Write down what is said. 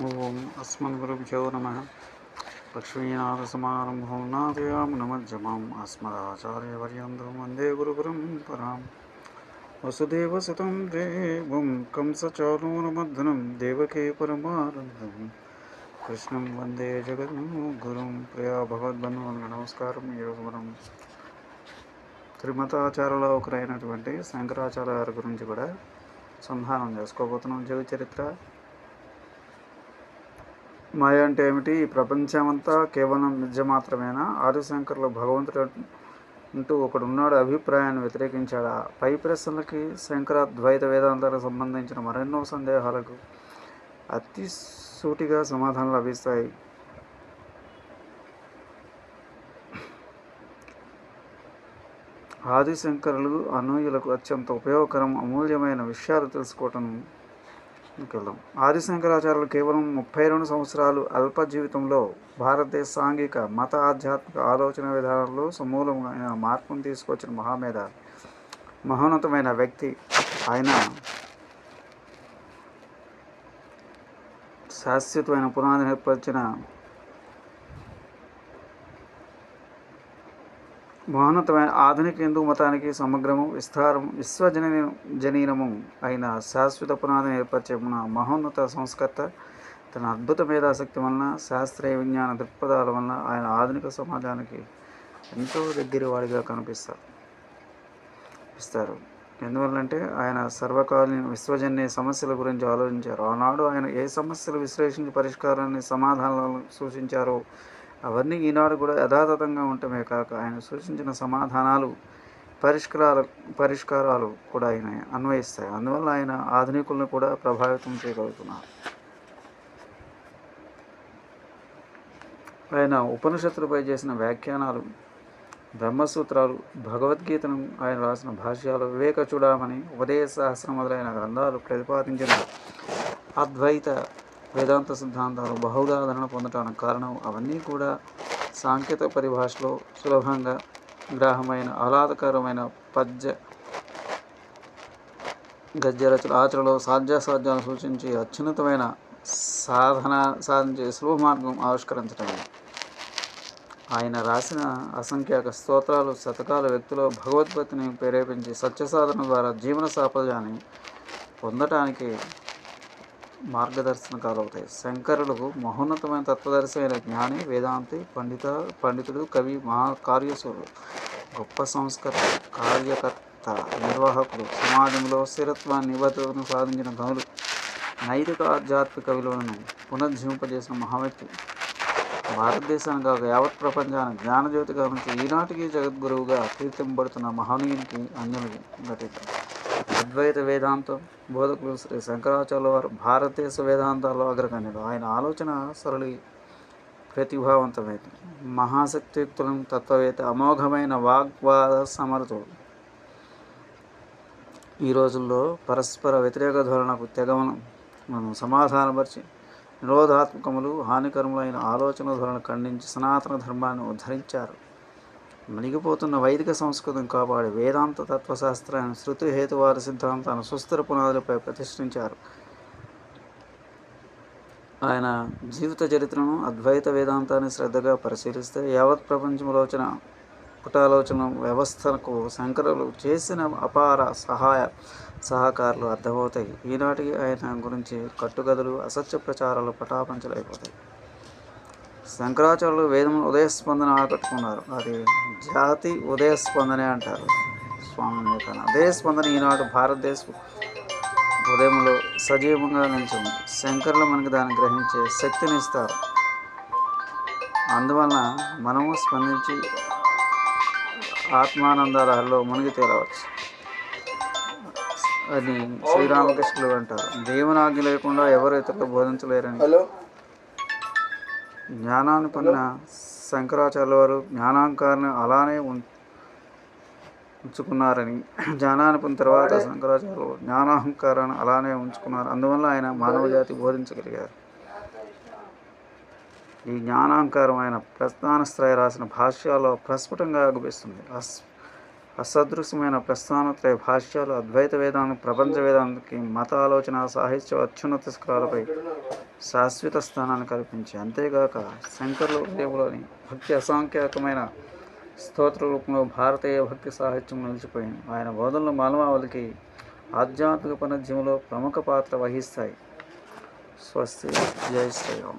ఓం అస్మన్ గురుభ్యో నమ లక్ష్మీనాథసమారంభం నాదయాం నమజ్జమాం అస్మదాచార్యవర్యంద్రం వందే గురుగురం పరాం వసుదేవసుతం దేవం కంసచానూరమర్దనం దేవకే పరమానందం కృష్ణం వందే జగద్గురుం ప్రియా భగవద్బంధువులకు నమస్కారం ఈరోజు మనం త్రిమతాచార్యుల ఒకరైనటువంటి శంకరాచార్య గారి గురించి కూడా సంధానం చేసుకోబోతున్నాం. జీవిత చరిత్ర మాయ అంటే ఏమిటి? ఈ ప్రపంచమంతా కేవలం నిజ మాత్రమేనా? ఆదిశంకర్లు భగవంతుడు అంటూ ఒకడు ఉన్నాడు అభిప్రాయాన్ని వ్యతిరేకించాడా? పై ప్రశ్నలకి శంకర ద్వైత వేదాంతాలకు సంబంధించిన మరెన్నో సందేహాలకు అతి సూటిగా సమాధానం లభిస్తాయి. ఆదిశంకరులు అనూయులకు అత్యంత ఉపయోగకరం అమూల్యమైన విషయాలు తెలుసుకోవటం వెళ్దాం ఆదిశంకరాచార్యులు కేవలం ముప్పై రెండు సంవత్సరాలు అల్ప జీవితంలో భారతదేశ సాంఘిక మత ఆధ్యాత్మిక ఆలోచన విధానంలో సమూలమైన మార్పును తీసుకొచ్చిన మహామేధ మహోన్నతమైన వ్యక్తి ఆయన. శాశ్వతమైన పునాది నేర్పరిచిన మహోన్నతమైన ఆధునిక హిందూ మతానికి సమగ్రము విస్తారం విశ్వజనీ జనీనము అయిన శాశ్వత పునాదిని ఏర్పరిచే మహోన్నత సంస్కర్త. తన అద్భుత మేధాశక్తి వలన శాస్త్రీయ విజ్ఞాన దృక్పథాల వలన ఆయన ఆధునిక సమాజానికి ఎంతో దగ్గరవాడిగా కనిపిస్తారు. ఇస్తారు ఎందువల్లంటే ఆయన సర్వకాలీన విశ్వజన్య సమస్యల గురించి ఆలోచించారు. ఆనాడు ఆయన ఏ సమస్యలు విశ్లేషించి పరిష్కారాన్ని సమాధానాలను సూచించారో అవన్నీ ఈనాడు కూడా యథాతథంగా ఉండటమే కాక ఆయన సూచించిన సమాధానాలు పరిష్కారాలు పరిష్కారాలు కూడా ఆయన అన్వయిస్తాయి. అందువల్ల ఆయన ఆధునికులను కూడా ప్రభావితం చేయగలుగుతున్నారు. ఆయన ఉపనిషత్తులపై చేసిన వ్యాఖ్యానాలు బ్రహ్మసూత్రాలు భగవద్గీతను ఆయన రాసిన భాష్యాలు వివేక చూడమని ఉపదేశ సహస్రం మొదలైన గ్రంథాలు ప్రతిపాదించిన అద్వైత వేదాంత సిద్ధాంతాలు బహుళాదరణ పొందటానికి కారణం అవన్నీ కూడా సాంకేతిక పరిభాషలో సులభంగా గ్రాహమైన ఆహ్లాదకరమైన పద్య గద్య రచన ఆచరణలో సాధ్యాసాధ్యాలను సూచించి అత్యున్నతమైన సాధన సాధించే సులభ మార్గం ఆవిష్కరించడమే ఆయన రాసిన అసంఖ్యాక స్తోత్రాలు శతకాల వ్యక్తిలో భగవద్భక్తిని ప్రేరేపించి సత్య సాధన ద్వారా జీవన సాఫల్యాన్ని పొందటానికి మార్గదర్శనకాలు అవుతాయి శంకరులకు మహోన్నతమైన తత్వదర్శి అయిన జ్ఞాని వేదాంతి పండిత పండితుడు కవి మహా గొప్ప సంస్కర్త కార్యకర్త నిర్వాహకుడు సమాజంలో స్థిరత్వాన్ని నిబద్ధతను సాధించిన గనులు నైతిక ఆధ్యాత్మిక విలువలను పునర్జీవింపజేసిన మహావ్యక్తి. భారతదేశానికి కాక యావత్ ప్రపంచాన్ని జ్ఞానజ్యోతిగా నుంచి ఈనాటికి జగద్గురువుగా కీర్తింపబడుతున్న మహనీయునికి అంజలి ఘటించారు అద్వైత వేదాంతం బోధకులు శ్రీ శంకరాచార్యుల వారు భారతదేశ వేదాంతాల్లో అగ్రగణ్యుడు ఆయన ఆలోచన సరళి ప్రతిభావంతమైంది మహాశక్తియుక్తులం తత్వవేత్త అమోఘమైన వాగ్వాద సమర్థుడు. ఈ రోజుల్లో పరస్పర వ్యతిరేక ధోరణకు తెగవనం. మనం సమాధానపరిచి నిరోధాత్మకములు హానికరములైన ఆలోచన ధోరణి ఖండించి సనాతన ధర్మాన్ని ఉద్ధరించారు. మునిగిపోతున్న వైదిక సంస్కృతం కాపాడి వేదాంత తత్వశాస్త్రాన్ని శృతి హేతువాద సిద్ధాంతాన్ని సుస్థిర పునాదులపై ప్రతిష్ఠించారు. ఆయన జీవిత చరిత్రను అద్వైత వేదాంతాన్ని శ్రద్ధగా పరిశీలిస్తే యావత్ ప్రపంచంలోచన పుటాలోచన వ్యవస్థకు శంకరులు చేసిన అపార సహాయ సహకారాలు అర్థమవుతాయి. ఈనాటికి ఆయన గురించి కట్టుకథలు అసత్య ప్రచారాలు పటాపంచలైపోతాయి శంకరాచార్యులు వేదములు ఉదయ స్పందన ఆకట్టుకున్నారు. అది జాతి ఉదయ స్పందనే అంటారు. స్వామి వివేకానంద. ఉదయ స్పందన ఈనాడు భారతదేశ ఉదయంలో సజీవంగా నిలిచింది. శంకరులు మనకి దాన్ని గ్రహించే శక్తిని ఇస్తారు. అందువలన మనము స్పందించి ఆత్మానందాలలో మునిగి తేలవచ్చు. అని శ్రీరామకృష్ణులు అంటారు. దేవుని ఆజ్ఞ లేకుండా ఎవరు ఇతరులు బోధించలేరని. జ్ఞానాన్ని పొందిన శంకరాచార్య వారు జ్ఞానాంకారాన్ని అలానే ఉం- ఉంచుకున్నారని. జ్ఞానాన్ని పొందిన తర్వాత శంకరాచార్యులు జ్ఞానాహంకారాన్ని అలానే ఉంచుకున్నారు. అందువల్ల ఆయన మానవ జాతి బోధించగలిగారు. ఈ జ్ఞానాంకారం ఆయన ప్రస్థానశ్రయ రాసిన భాష్యాల్లో ప్రస్ఫుటంగా అగుపిస్తుంది. అస్ అసదృశ్యమైన ప్రస్థానత్రయ భాష్యాలు అద్వైత వేదాంతం ప్రపంచ వేదాంతకి మత ఆలోచన సాహిత్య అత్యున్నత శిఖరాలపై శాశ్వత స్థానాన్ని కల్పించి అంతేగాక శంకర్ల హృదయంలోని భక్తి అసంఖ్యాకమైన స్తోత్ర రూపంలో భారతీయ భక్తి సాహిత్యం నిలిచిపోయింది. ఆయన బోధనలు మానవాళికి ఆధ్యాత్మిక పునర్జీవంలో ప్రముఖ పాత్ర వహిస్తాయి. స్వస్తి. జై శ్రీరామ్.